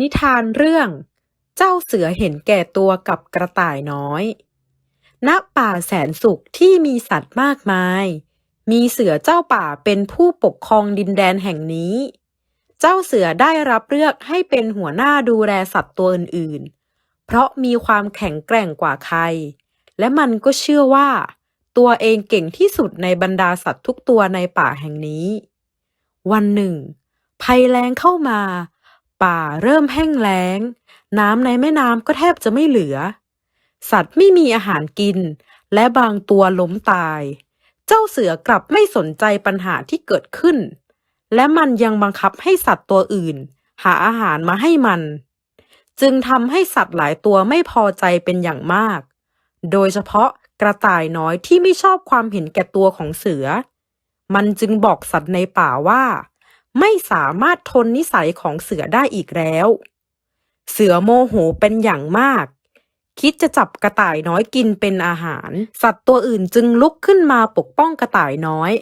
นิทานเรื่อง เจ้าเสือเห็นแก่ตัวกับกระต่ายน้อย ณ ป่าแสนสุขที่มีสัตว์มากมาย มีเสือเจ้าป่าเป็นผู้ปกครองดินแดนแห่งนี้ เจ้าเสือได้รับเลือกให้เป็นหัวหน้าดูแลสัตว์ตัวอื่นๆ เพราะมีความแข็งแกร่งกว่าใคร และมันก็เชื่อว่า ตัวเองเก่งที่สุดในบรรดาสัตว์ทุกตัวในป่าแห่งนี้ วันหนึ่งภัยแล้งเข้ามา ป่าเริ่มแห้งแล้ง น้ำในแม่น้ำก็แทบจะไม่เหลือ สัตว์ไม่มีอาหารกิน และบางตัวล้มตาย เจ้าเสือกลับไม่สนใจปัญหาที่เกิดขึ้น และมันยังบังคับให้สัตว์ตัวอื่น หาอาหารมาให้มัน จึงทำให้สัตว์หลายตัวไม่พอใจเป็นอย่างมาก โดยเฉพาะกระต่ายน้อยที่ไม่ชอบความเห็นแก่ตัวของเสือ มันจึงบอกสัตว์ในป่าว่า ไม่สามารถทนนิสัยของเสือได้อีกแล้ว เสือโมโหเป็นอย่างมาก คิดจะจับกระต่ายน้อยกินเป็นอาหาร สัตว์ตัวอื่นจึงลุกขึ้นมาปกป้องกระต่ายน้อย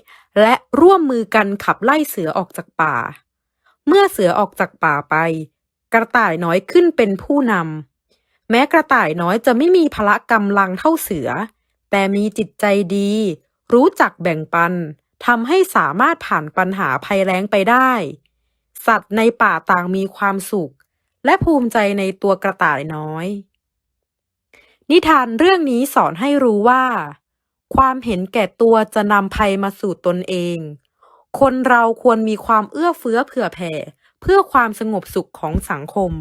และร่วมมือกันขับไล่เสือออกจากป่า เมื่อเสือออกจากป่าไป กระต่ายน้อยขึ้นเป็นผู้นำแม้กระต่ายน้อยจะไม่มีพละกำลังเท่าเสือ แต่มีจิตใจดี รู้จักแบ่งปัน ทำให้สามารถผ่านปัญหาภัยแล้งไปได้ สัตว์ในป่าต่างมีความสุข และภูมิใจในตัวกระต่ายน้อย นิทานเรื่องนี้สอนให้รู้ว่า ความเห็นแก่ตัวจะนำภัยมาสู่ตนเอง คนเราควรมีความเอื้อเฟื้อเผื่อแผ่ เพื่อความสงบสุขของสังคม